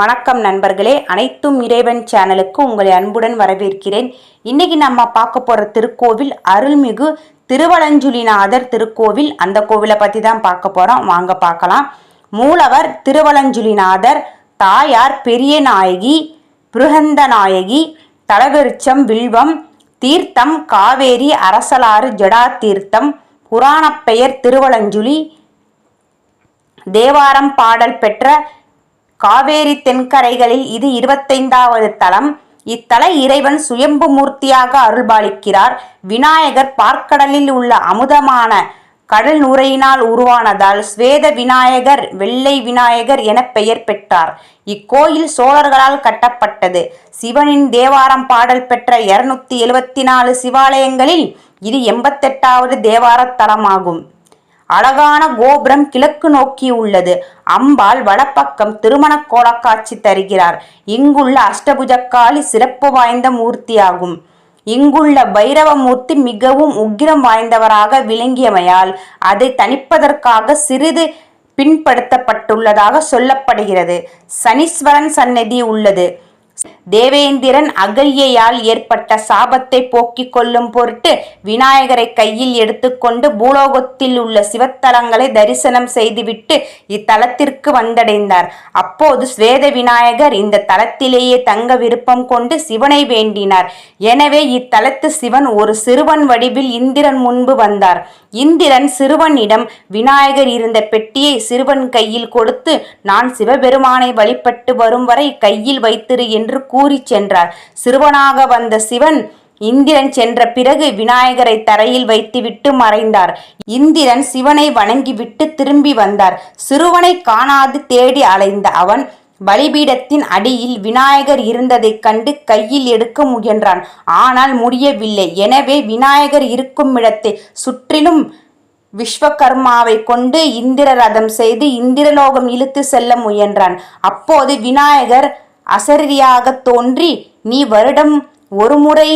வணக்கம் நண்பர்களே. அனைத்தும் இறைவன் சேனலுக்கு உங்களை அன்புடன் வரவேற்கிறேன். இன்னைக்கு நம்ம பார்க்க போகிற திருக்கோவில் அருள்மிகு திருவலஞ்சுலிநாதர் திருக்கோவில். அந்த கோவிலை பற்றி தான் பார்க்க போகிறோம் வாங்க பார்க்கலாம். மூலவர் திருவலஞ்சுலிநாதர் தாயார் பெரிய நாயகி பிருகந்த நாயகி தலவிருச்சம் வில்வம் தீர்த்தம் காவேரி அரசலாறு ஜடா தீர்த்தம் புராணப்பெயர் திருவலஞ்சுலி தேவாரம் பாடல் பெற்ற காவேரி தென்கரைகளில் இது இருபத்தைந்தாவது தலம். இத்தல இறைவன் சுயம்பு மூர்த்தியாக அருள்பாலிக்கிறார். விநாயகர் பார்க்கடலில் உள்ள அமுதமான கடல் நுரையினால் உருவானதால் ஸ்வேத விநாயகர் வெள்ளை விநாயகர் என பெயர் பெற்றார். இக்கோயில் சோழர்களால் கட்டப்பட்டது. சிவனின் தேவாரம் பாடல் பெற்ற இருநூத்தி எழுவத்தி நாலு சிவாலயங்களில் இது எண்பத்தெட்டாவது தேவாரத் தலமாகும். அழகான கோபுரம் கிழக்கு நோக்கி உள்ளது. அம்பாள் வலப்பக்கம் திருமண கோலக்காட்சி தருகிறார். இங்குள்ள அஷ்டபுஜக்காளி சிறப்பு வாய்ந்த மூர்த்தியாகும். இங்குள்ள பைரவ மூர்த்தி மிகவும் உக்கிரம் வாய்ந்தவராக விளங்கியமையால் அதை தணிப்பதற்காக சிறிது பின்படுத்தப்பட்டுள்ளதாக சொல்லப்படுகிறது. சனீஸ்வரன் சன்னதி உள்ளது. தேவேந்திரன் அகல்யையால் ஏற்பட்ட சாபத்தை போக்கிக் கொள்ளும் பொருட்டு விநாயகரை கையில் எடுத்துக்கொண்டு பூலோகத்தில் உள்ள சிவத்தலங்களை தரிசனம் செய்துவிட்டு இத்தலத்திற்கு வந்தடைந்தார். அப்போது ஸ்வேத விநாயகர் இந்த தலத்திலேயே தங்க விருப்பம் கொண்டு சிவனை வேண்டினார். எனவே இத்தலத்து சிவன் ஒரு சிறுவன் வடிவில் இந்திரன் முன்பு வந்தார். இந்திரன் சிறுவனிடம் விநாயகர் இருந்த பெட்டியை சிறுவன் கையில் கொடுத்து நான் சிவபெருமானை வழிபட்டு வரும் வரை கையில் வைத்திரு என்று கூறிச் சென்றார் சிறுவனாக வந்த சிவன் இந்திரன் சென்ற பிறகு விநாயகரை தரையில் வைத்துவிட்டு மறைந்தார். இந்திரன் சிவனை வணங்கிவிட்டு திரும்பி வந்தார். சிறுவனை காணாது தேடி அலைந்த அவன் பலிபீடத்தின் அடியில் விநாயகர் இருந்ததைக் கண்டு கையில் எடுக்க முயன்றான். ஆனால் முடியவில்லை. எனவே விநாயகர் இருக்கும் இடத்தை சுற்றிலும் விஸ்வகர்மாவை கொண்டு இந்திர ரதம் செய்து இந்திரலோகம் இழுத்து செல்ல முயன்றான். அப்போது விநாயகர் அசரீரியாக தோன்றி நீ வருடம் ஒருமுறை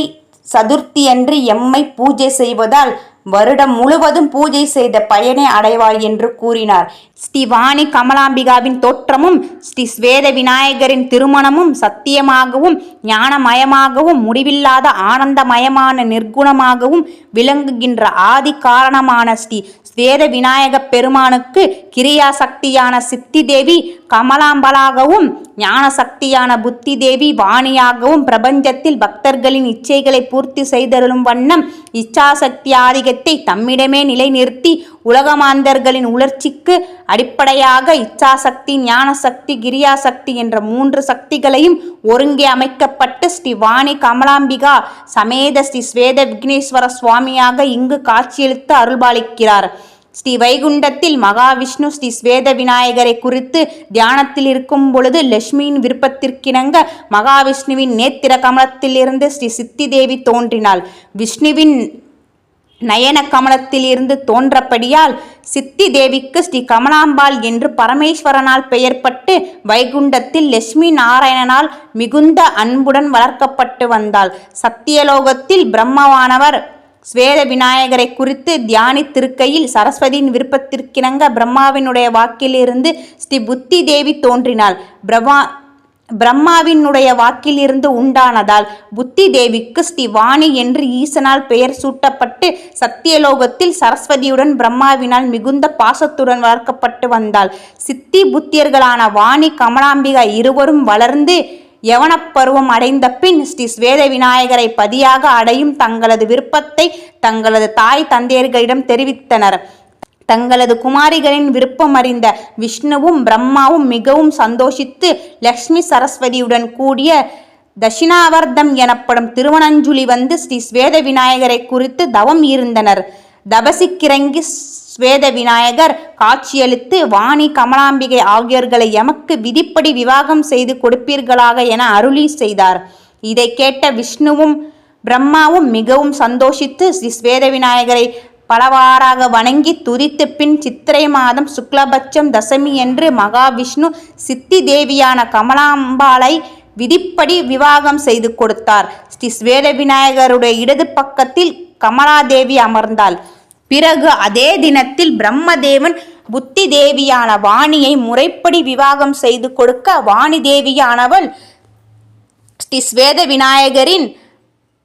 சதுர்த்தியன்று எம்மை பூஜை செய்வதால் வருடம் முழுவதும் பூஜை செய்த பயனை அடைவாய் என்று கூறினார். ஸ்ரீ வாணி கமலாம்பிகாவின் தோற்றமும் ஸ்ரீ ஸ்வேத விநாயகரின் திருமணமும் சத்தியமாகவும் ஞானமயமாகவும் முடிவில்லாத ஆனந்தமயமான நிர்குணமாகவும் விளங்குகின்ற ஆதி காரணமான ஸ்ரீ ஸ்வேத விநாயக பெருமானுக்கு கிரியா சக்தியான சித்தி தேவி கமலாம்பலாகவும் ஞான சக்தியான புத்தி தேவி வாணியாகவும் பிரபஞ்சத்தில் பக்தர்களின் இச்சைகளை பூர்த்தி செய்தருளும் வண்ணம் இச்சாசக்தி சத்தியத்தை தம்மிடமே நிலைநிறுத்தி உலகமாந்தர்களின் உணர்ச்சிக்கு அடிப்படையாக இச்சாசக்தி ஞானசக்தி கிரியாசக்தி என்ற மூன்று சக்திகளையும் ஒருங்கே அமைக்கப்பட்டு ஸ்ரீ வாணி கமலாம்பிகா சமேத ஸ்ரீ ஸ்வேத விக்னேஸ்வர சுவாமியாக இங்கு காட்சியளித்து அருள்பாலிக்கிறார். ஸ்ரீ வைகுண்டத்தில் மகாவிஷ்ணு ஸ்ரீ ஸ்வேத விநாயகரை குறித்து தியானத்தில் இருக்கும் பொழுது லட்சுமியின் விருப்பத்திற்கிணங்க மகாவிஷ்ணுவின் நேத்திர கமலத்திலிருந்து ஸ்ரீ சித்தி தேவி தோன்றினாள். விஷ்ணுவின் நயன கமலத்தில் இருந்து தோன்றபடியால் சித்தி தேவிக்கு ஸ்ரீ கமலாம்பாள் என்று பரமேஸ்வரனால் பெயர்பட்டு வைகுண்டத்தில் லட்சுமி நாராயணனால் மிகுந்த அன்புடன் வளர்க்கப்பட்டு வந்தாள். சத்தியலோகத்தில் பிரம்மவானவர். ஸ்வேத விநாயகரை குறித்து தியானித்திருக்கையில் சரஸ்வதியின் விருப்பத்திற்கிணங்க பிரம்மாவினுடைய வாக்கிலிருந்து ஸ்ரீ புத்தி தேவி தோன்றினாள். பிரம்மா பிரம்மாவினுடைய வாக்கிலிருந்து உண்டானதால் புத்தி தேவிக்கு ஸ்ரீ வாணி என்று ஈசனால் பெயர் சூட்டப்பட்டு சத்தியலோகத்தில் சரஸ்வதியுடன் பிரம்மாவினால் மிகுந்த பாசத்துடன் வளர்க்கப்பட்டு வந்தாள். சித்தி புத்தியர்களான வாணி கமலாம்பிகா இருவரும் வளர்ந்து யவனப்பருவம் அடைந்த பின் ஸ்ரீ ஸ்வேத விநாயகரை பதியாக அடையும் தங்களது விருப்பத்தை தங்களது தாய் தந்தையர்களிடம் தெரிவித்தனர். தங்களது குமாரிகளின் விருப்பம் அறிந்த விஷ்ணுவும் பிரம்மாவும் மிகவும் சந்தோஷித்து லக்ஷ்மி சரஸ்வதியுடன் கூடிய தட்சிணாவர்தம் எனப்படும் திருவனஞ்சுலி வந்து ஸ்ரீ ஸ்வேத விநாயகரை குறித்து தவம் இருந்தனர். தபசிக்கிறங்கி ஸ்வேத விநாயகர் காட்சியளித்து வாணி கமலாம்பிகை ஆகியோர்களை எமக்கு விதிப்படி விவாகம் செய்து கொடுப்பீர்களாக என அருளி செய்தார். இதை கேட்ட விஷ்ணுவும் பிரம்மாவும் மிகவும் சந்தோஷித்து ஸ்ரீ ஸ்வேத விநாயகரை பலவாறாக வணங்கி துதித்து பின் சித்திரை மாதம் சுக்லபட்சம் தசமி என்று மகாவிஷ்ணு சித்தி தேவியான கமலாம்பாளை விதிப்படி விவாகம் செய்து கொடுத்தார். ஸ்ரீ ஸ்வேத விநாயகருடைய இடது பக்கத்தில் கமலாதேவி அமர்ந்தாள். பிறகு அதே தினத்தில் பிரம்மதேவன் புத்தி தேவியான வாணியை முறைப்படி விவாகம் செய்து கொடுக்க வாணி தேவியானவள் ஸ்ரீ ஸ்வேத விநாயகரின்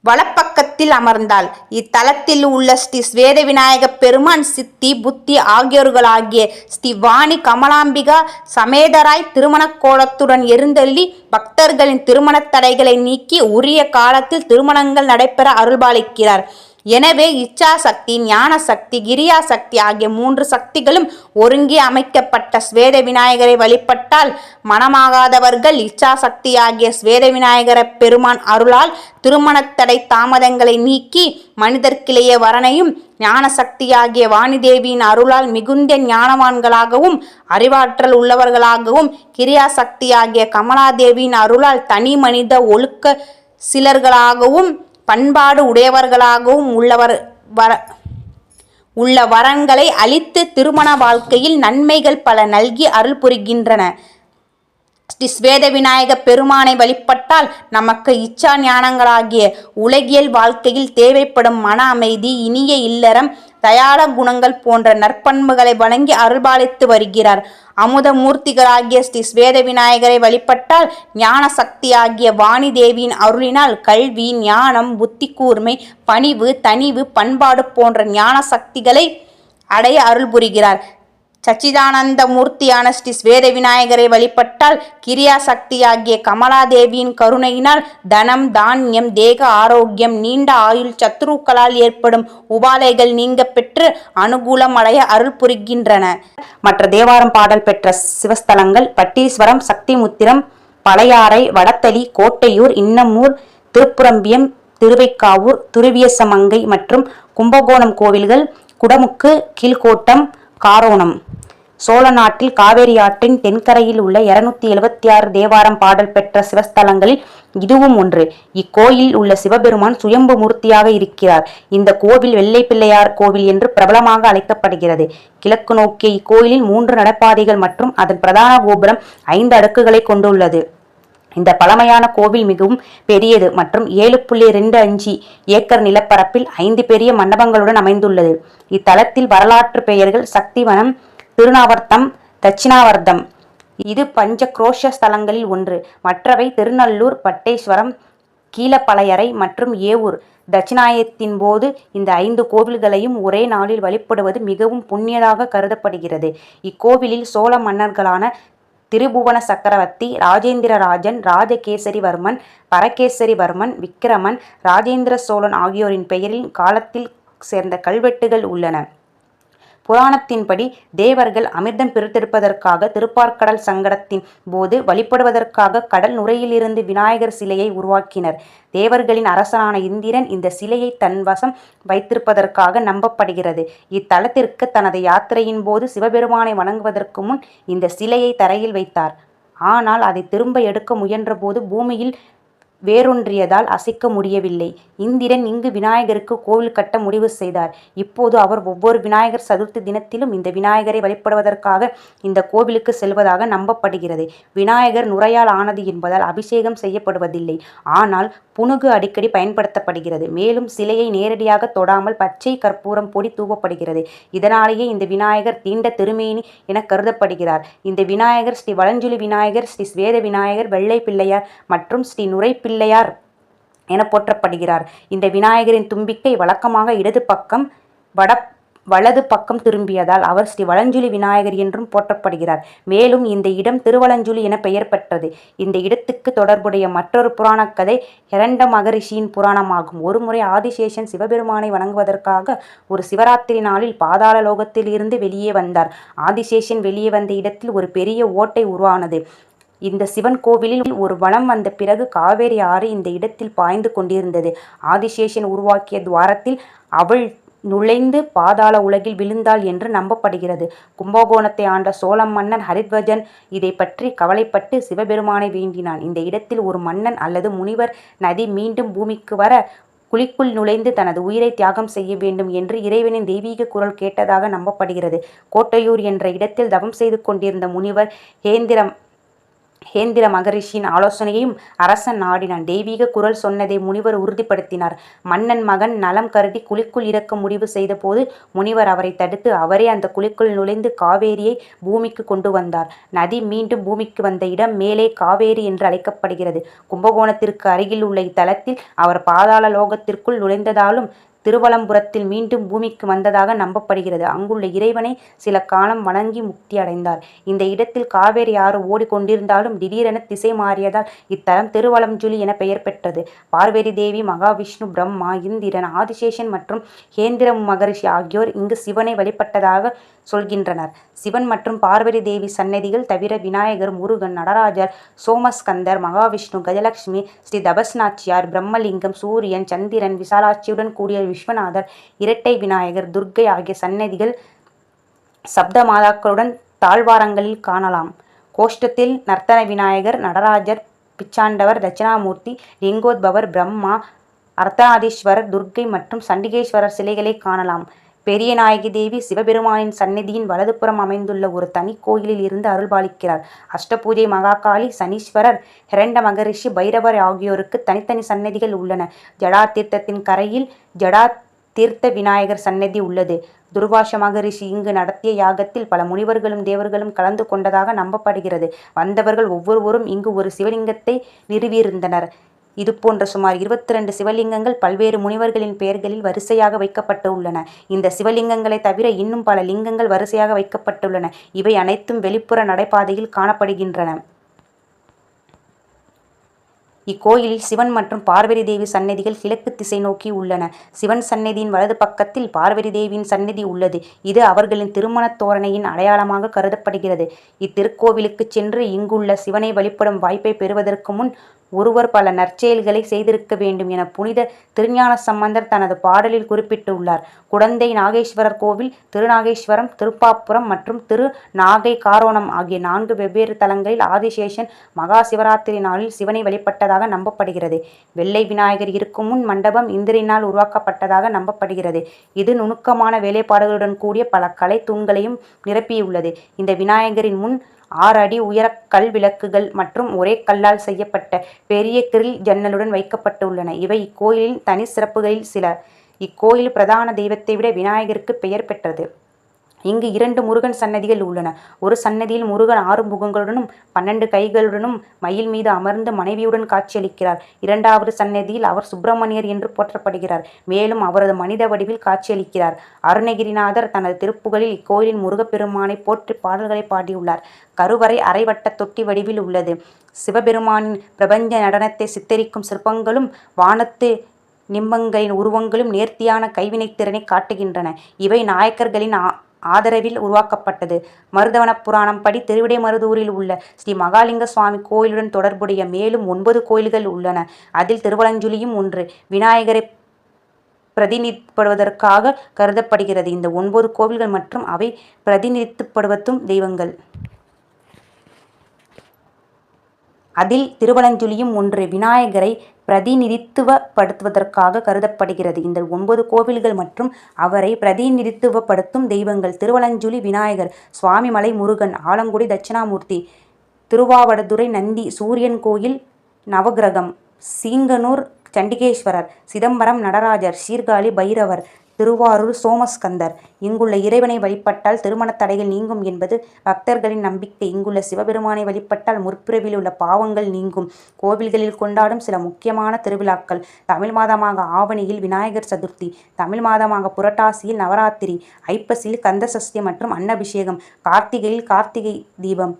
வலப்பக்கத்தில் அமர்ந்தாள். இத்தலத்தில் உள்ள ஸ்ரீ ஸ்வேத விநாயக பெருமான் சித்தி புத்தி ஆகியோர்களாகிய ஸ்ரீ வாணி கமலாம்பிகா சமேதராய் திருமண கோலத்துடன் எருந்தள்ளி பக்தர்களின் திருமணத் தடைகளை நீக்கி உரிய காலத்தில் திருமணங்கள் நடைபெற அருள்பாலிக்கிறார். எனவே இச்சா சக்தி ஞான சக்தி கிரியா சக்தி ஆகிய மூன்று சக்திகளும் ஒருங்கே அமைக்கப்பட்ட ஸ்வேத விநாயகரை வழிபட்டால் மனமாகாதவர்கள் இச்சா சக்தி ஆகிய ஸ்வேத விநாயகர பெருமான் அருளால் திருமணத்தடை தாமதங்களை நீக்கி மனிதர்க்கிளைய வரனையும் ஞான சக்தியாகிய வாணிதேவியின் அருளால் மிகுந்த ஞானவான்களாகவும் அறிவாற்றல் உள்ளவர்களாகவும் கிரியா சக்தியாகிய கமலாதேவியின் அருளால் தனி மனித ஒழுக்க சிலர்களாகவும் பண்பாடு உடையவர்களாகவும் உள்ளவர் வர உள்ள வரன்களை அளித்து திருமண வாழ்க்கையில் நன்மைகள் பல நல்கி அருள் புரிகின்றன. ஸ்ரீ ஸ்வேத விநாயக பெருமானை வழிபட்டால் நமக்கு இச்சா ஞானங்களாகிய உலகியல் வாழ்க்கையில் தேவைப்படும் மன அமைதி இனிய இல்லறம் தயாள குணங்கள் போன்ற நற்பண்புகளை வழங்கி அருள்பாலித்து வருகிறார். அமுதமூர்த்திகளாகிய ஸ்ரீ ஸ்வேத விநாயகரை வழிபட்டால் ஞான சக்தியாகிய வாணி தேவியின் அருளினால் கல்வி ஞானம் புத்தி கூர்மை பணிவு தனிவு பண்பாடு போன்ற ஞான சக்திகளை அடைய அருள் புரிகிறார். சச்சிதானந்த மூர்த்தியான ஸ்ரீ ஸ்வேத விநாயகரை வழிபட்டால் கிரியா சக்தியாகிய கமலாதேவியின் கருணையினால் தனம் தானியம் தேக ஆரோக்கியம் நீண்ட ஆயுள் சத்துருக்களால் ஏற்படும் உபாலைகள் நீங்க பெற்று அனுகூலம் அடைய அருள் புரிகின்றன. மற்ற தேவாரம் பாடல் பெற்ற சிவஸ்தலங்கள் பட்டீஸ்வரம் சக்திமுத்திரம் பழையாறை வடத்தளி கோட்டையூர் இன்னமூர் திருப்புரம்பியம் திருவைக்காவூர் துருவியசமங்கை மற்றும் கும்பகோணம் கோவில்கள் குடமுக்கு கீழ்கோட்டம் காரோணம். சோழ நாட்டில் காவேரி ஆற்றின் தென்கரையில் உள்ள இருநூத்தி எழுபத்தி ஆறு தேவாரம் பாடல் பெற்ற சிவஸ்தலங்களில் இதுவும் ஒன்று. இக்கோயில் உள்ள சிவபெருமான் சுயம்பு மூர்த்தியாக இருக்கிறார். இந்த கோவில் வெள்ளை பிள்ளையார் கோவில் என்று பிரபலமாக அழைக்கப்படுகிறது. கிழக்கு நோக்கிய இக்கோயிலில் மூன்று நடப்பாதைகள் மற்றும் அதன் பிரதான கோபுரம் ஐந்து அடுக்குகளை கொண்டுள்ளது. இந்த பழமையான கோவில் மிகவும் பெரியது மற்றும் ஏழு புள்ளி ரெண்டு அஞ்சு ஏக்கர் நிலப்பரப்பில் ஐந்து பெரிய மண்டபங்களுடன் அமைந்துள்ளது. இத்தலத்தில் வரலாற்று பெயர்கள் சக்திவனம் திருநாவர்த்தம் தட்சிணாவர்த்தம். இது பஞ்ச குரோஷ ஸ்தலங்களில் ஒன்று. மற்றவை திருநல்லூர் பட்டேஸ்வரம் கீழப்பழையறை மற்றும் ஏவூர். தட்சிணாயத்தின் போது இந்த ஐந்து கோவில்களையும் ஒரே நாளில் வழிபடுவது மிகவும் புண்ணியதாக கருதப்படுகிறது. இக்கோவிலில் சோழ மன்னர்களான திரிபுவன சக்கரவர்த்தி ராஜேந்திரராஜன் ராஜகேசரிவர்மன் பரகேசரிவர்மன் விக்கிரமன் ராஜேந்திர சோழன் ஆகியோரின் பெயரில் காலத்தில் சேர்ந்த கல்வெட்டுகள் உள்ளன. புராணத்தின்படி தேவர்கள் அமிர்தம் பிரித்தெடுப்பதற்காக திருப்பார்கடல் சங்கடத்தின் போது வழிபடுவதற்காக கடல் நுரையிலிருந்து விநாயகர் சிலையை உருவாக்கினர். தேவர்களின் அரசனான இந்திரன் இந்த சிலையை தன் வசம் வைத்திருப்பதற்காக நம்பப்படுகிறது. இத்தலத்திற்கு தனது யாத்திரையின் போது சிவபெருமானை வணங்குவதற்கு முன் இந்த சிலையை தரையில் வைத்தார். ஆனால் அதை திரும்ப எடுக்க முயன்றபோது பூமியில் வேரூன்றியதால் அசைக்க முடியவில்லை. இந்திரன் இங்கு விநாயகருக்கு கோவில் கட்ட முடிவு செய்தார். இப்போது அவர் ஒவ்வொரு விநாயகர் சதுர்த்தி தினத்திலும் இந்த விநாயகரை வழிபடுவதற்காக இந்த கோவிலுக்கு செல்வதாக நம்பப்படுகிறது. விநாயகர் நுரையால் ஆனது என்பதால் அபிஷேகம் செய்யப்படுவதில்லை. ஆனால் புனுகு அடிக்கடி பயன்படுத்தப்படுகிறது. மேலும் சிலையை நேரடியாக தொடாமல் பச்சை கற்பூரம் பொடி தூவப்படுகிறது. இதனாலேயே இந்த விநாயகர் தீண்ட திருமேனி என கருதப்படுகிறார். இந்த விநாயகர் ஸ்ரீ வளஞ்சுலி விநாயகர் ஸ்ரீ ஸ்வேத விநாயகர் வெள்ளை பிள்ளையார் மற்றும் ஸ்ரீ நுரை பிள்ளையார் என போற்றப்படுகிறார். இந்த விநாயகரின் தும்பிக்கை வழக்கமாக இடது பக்கம் வட வலது பக்கம் திரும்பியதால் அவர் ஸ்ரீ வளஞ்சுலி விநாயகர் என்றும் போற்றப்படுகிறார். மேலும் இந்த இடம் திருவலஞ்சுலி என பெயர் பெற்றது. இந்த இடத்துக்கு தொடர்புடைய மற்றொரு புராணக் கதை இரண்ட மகரிஷியின் புராணமாகும். ஒருமுறை ஆதிசேஷன் சிவபெருமானை வணங்குவதற்காக ஒரு சிவராத்திரி நாளில் பாதாள லோகத்தில் இருந்து வெளியே வந்தார். ஆதிசேஷன் வெளியே வந்த இடத்தில் ஒரு பெரிய ஓட்டை உருவானது. இந்த சிவன் கோவிலில் ஒரு வளம் வந்த பிறகு காவேரி ஆறு இந்த இடத்தில் பாய்ந்து கொண்டிருந்தது. ஆதிசேஷன் உருவாக்கிய துவாரத்தில் அவள் நுழைந்து பாதாள உலகில் விழுந்தாள் என்று நம்பப்படுகிறது. கும்பகோணத்தை ஆண்ட சோழ மன்னன் ஹரித்வஜன் இதை பற்றி கவலைப்பட்டு சிவபெருமானை வேண்டினான். இந்த இடத்தில் ஒரு மன்னன் அல்லது முனிவர் நதி மீண்டும் பூமிக்கு வர குழிக்குள் நுழைந்து தனது உயிரை தியாகம் செய்ய வேண்டும் என்று இறைவனின் தெய்வீக குரல் கேட்டதாக நம்பப்படுகிறது. கோட்டையூர் என்ற இடத்தில் தவம் செய்து கொண்டிருந்த முனிவர் ஹேந்திரம் ஹேந்திர மகரிஷியின் ஆலோசனையையும் அரசன் நாடினான். தெய்வீக குரல் சொன்னதை முனிவர் உறுதிப்படுத்தினார். மன்னன் மகன் நலம் கருதி குழிக்குள் இறக்க முடிவு செய்தபோது முனிவர் அவரை தடுத்து அவரே அந்த குழிக்குள் நுழைந்து காவேரியை பூமிக்கு கொண்டு வந்தார். நதி மீண்டும் பூமிக்கு வந்த இடம் மேலே காவேரி என்று அழைக்கப்படுகிறது. கும்பகோணத்திற்கு அருகில் உள்ள இத்தலத்தில் அவர் பாதாள லோகத்திற்குள் நுழைந்ததாலும் திருவலம்புரத்தில் மீண்டும் பூமிக்கு வந்ததாக நம்பப்படுகிறது. அங்குள்ள இறைவனை சில காலம் வணங்கி முக்தி அடைந்தார். இந்த இடத்தில் காவேரி ஆறு ஓடிக்கொண்டிருந்தாலும் திடீரென திசை மாறியதால் இத்தலம் திருவலம்ஜுலி என பெயர் பெற்றது. பார்வதி தேவி மகாவிஷ்ணு பிரம்மா இந்திரன் ஆதிசேஷன் மற்றும் ஹேந்திர மகரிஷி ஆகியோர் இங்கு சிவனை வழிபட்டதாக சொல்கின்றனர். சிவன் மற்றும் பார்வதி தேவி சன்னதிகள் தவிர விநாயகர் முருகன் நடராஜர் சோமஸ்கந்தர் மகாவிஷ்ணு கஜலட்சுமி ஸ்ரீ தபஸ்நாச்சியார் பிரம்மலிங்கம் சூரியன் சந்திரன் விசாலாட்சியுடன் கூடிய விஸ்வநாதர் இரட்டை விநாயகர் துர்க்கை ஆகிய சன்னதிகள் சப்த மாதாக்களுடன் தாழ்வாரங்களில் காணலாம். கோஷ்டத்தில் நர்த்தன விநாயகர் நடராஜர் பிச்சாண்டவர் தட்சிணாமூர்த்தி லிங்கோத்பவர் பிரம்மா அர்த்தநாதீஸ்வரர் துர்க்கை மற்றும் சண்டிகேஸ்வரர் சிலைகளை காணலாம். பெரியநாயகி தேவி சிவபெருமானின் சந்நிதியின் வலதுபுறம் அமைந்துள்ள ஒரு தனி கோயிலில் இருந்து அருள்பாலிக்கிறார் அஷ்டபூஜை மகாகாளி சனீஸ்வரர் ஹிரண்ட மகரிஷி பைரவர் ஆகியோருக்கு தனித்தனி சன்னதிகள் உள்ளன. ஜடா தீர்த்தத்தின் கரையில் ஜடா தீர்த்த விநாயகர் சன்னதி உள்ளது. துர்வாச மகரிஷி இங்கு நடத்திய யாகத்தில் பல முனிவர்களும் தேவர்களும் கலந்து கொண்டதாக நம்பப்படுகிறது. வந்தவர்கள் ஒவ்வொருவரும் இங்கு ஒரு சிவலிங்கத்தை நிறுவியிருந்தனர். இதுபோன்ற சுமார் இருபத்தி ரெண்டு சிவலிங்கங்கள் பல்வேறு முனிவர்களின் பெயர்களில் வரிசையாக வைக்கப்பட்டு உள்ளன. இந்த சிவலிங்கங்களை தவிர இன்னும் பல லிங்கங்கள் வரிசையாக வைக்கப்பட்டுள்ளன. இவை அனைத்தும் வெளிப்புற நடைபாதையில் காணப்படுகின்றன. இக்கோயிலில் சிவன் மற்றும் பார்வதி தேவி சன்னதிகள் கிழக்கு திசை நோக்கி உள்ளன. சிவன் சன்னதியின் வலது பக்கத்தில் பார்வதி தேவியின் சன்னதி உள்ளது. இது அவர்களின் திருமணத் தோரணையின் அடையாளமாக கருதப்படுகிறது. இத்திருக்கோவிலுக்கு சென்று இங்குள்ள சிவனை வழிபடும் வாய்ப்பை பெறுவதற்கு முன் ஒருவர் பல நற்செயல்களை செய்திருக்க வேண்டும் என புனித திருஞான சம்பந்தர் தனது பாடலில் குறிப்பிட்டுள்ளார். குடந்தை நாகேஸ்வரர் கோவில் திருநாகேஸ்வரம் திருப்பாப்புரம் மற்றும் திரு நாகை காரோணம் ஆகிய நான்கு வெவ்வேறு தலங்களில் ஆதிசேஷன் மகா சிவராத்திரி நாளில் சிவனை வழிபட்டதாக நம்பப்படுகிறது. வெள்ளை விநாயகர் இருக்கும் முன் மண்டபம் இந்திரினால் உருவாக்கப்பட்டதாக நம்பப்படுகிறது. இது நுணுக்கமான வேலைப்பாடுகளுடன் கூடிய பல கலை தூண்களையும் நிரப்பியுள்ளது. இந்த விநாயகரின் முன் ஆறு அடி உயர கல் விளக்குகள் மற்றும் ஒரே கல்லால் செய்யப்பட்ட பெரிய கிரில் ஜன்னலுடன் வைக்கப்பட்டுள்ளன. இவை இக்கோயிலின் தனி சிறப்புகளில் சில. இக்கோயில் பிரதான தெய்வத்தை விட விநாயகருக்கு பெயர் பெற்றது. இங்கு இரண்டு முருகன் சன்னதிகள் உள்ளன. ஒரு சன்னதியில் முருகன் ஆறு முகங்களுடனும் பன்னெண்டு கைகளுடனும் மயில் மீது அமர்ந்து மனைவியுடன் காட்சியளிக்கிறார். இரண்டாவது சன்னதியில் அவர் சுப்பிரமணியர் என்று போற்றப்படுகிறார். மேலும் அவரது மனித வடிவில் காட்சியளிக்கிறார். அருணகிரிநாதர் தனது திருப்புகளில் இக்கோயிலின் முருகப்பெருமானை போற்றி பாடல்களை பாடியுள்ளார். கருவறை அரைவட்ட தொட்டி வடிவில் உள்ளது. சிவபெருமானின் பிரபஞ்ச நடனத்தை சித்தரிக்கும் சிற்பங்களும் வானத்து நிம்பங்களின் உருவங்களும் நேர்த்தியான கைவினைத்திறனை காட்டுகின்றன. இவை நாயக்கர்களின் ஆதரவில் உருவாக்கப்பட்டது. மருதவன புராணம் படி திருவிடைமருதூரில் உள்ள ஸ்ரீ மகாலிங்க சுவாமி கோயிலுடன் தொடர்புடைய மேலும் ஒன்பது கோயில்கள் உள்ளன. அதில் திருவலஞ்சுலியும் ஒன்று. விநாயகரை பிரதிநிதிப்படுவதற்காக கருதப்படுகிறது. இந்த ஒன்பது கோவில்கள் மற்றும் அவை பிரதிநிதித்துப்படுவதும் தெய்வங்கள். அதில் திருவலஞ்சுலியும் ஒன்று. விநாயகரை பிரதிநிதித்துவப்படுத்துவதற்காக கருதப்படுகிறது. இந்த ஒன்பது கோவில்கள் மற்றும் அவரை பிரதிநிதித்துவப்படுத்தும் தெய்வங்கள் திருவலஞ்சுலி விநாயகர் சுவாமிமலை முருகன் ஆலங்குடி தட்சிணாமூர்த்தி திருவாவடுதுறை நந்தி சூரியன் கோயில் நவகிரகம் சீங்கனூர் சண்டிகேஸ்வரர் சிதம்பரம் நடராஜர் சீர்காழி பைரவர் திருவாரூர் சோமஸ்கந்தர். இங்குள்ள இறைவனை வழிபட்டால் திருமணத் தடைகள் நீங்கும் என்பது பக்தர்களின் நம்பிக்கை. இங்குள்ள சிவபெருமானை வழிபட்டால் முற்பிறவில் உள்ள பாவங்கள் நீங்கும். கோவில்களில் கொண்டாடும் சில முக்கியமான திருவிழாக்கள். தமிழ் மாதமாக ஆவணியில் விநாயகர் சதுர்த்தி தமிழ் மாதமாக புரட்டாசியில் நவராத்திரி ஐப்பசியில் கந்தசஷ்டி மற்றும் அன்னபிஷேகம் கார்த்திகையில் கார்த்திகை தீபம்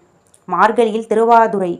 மார்கழியில் திருவாதுரை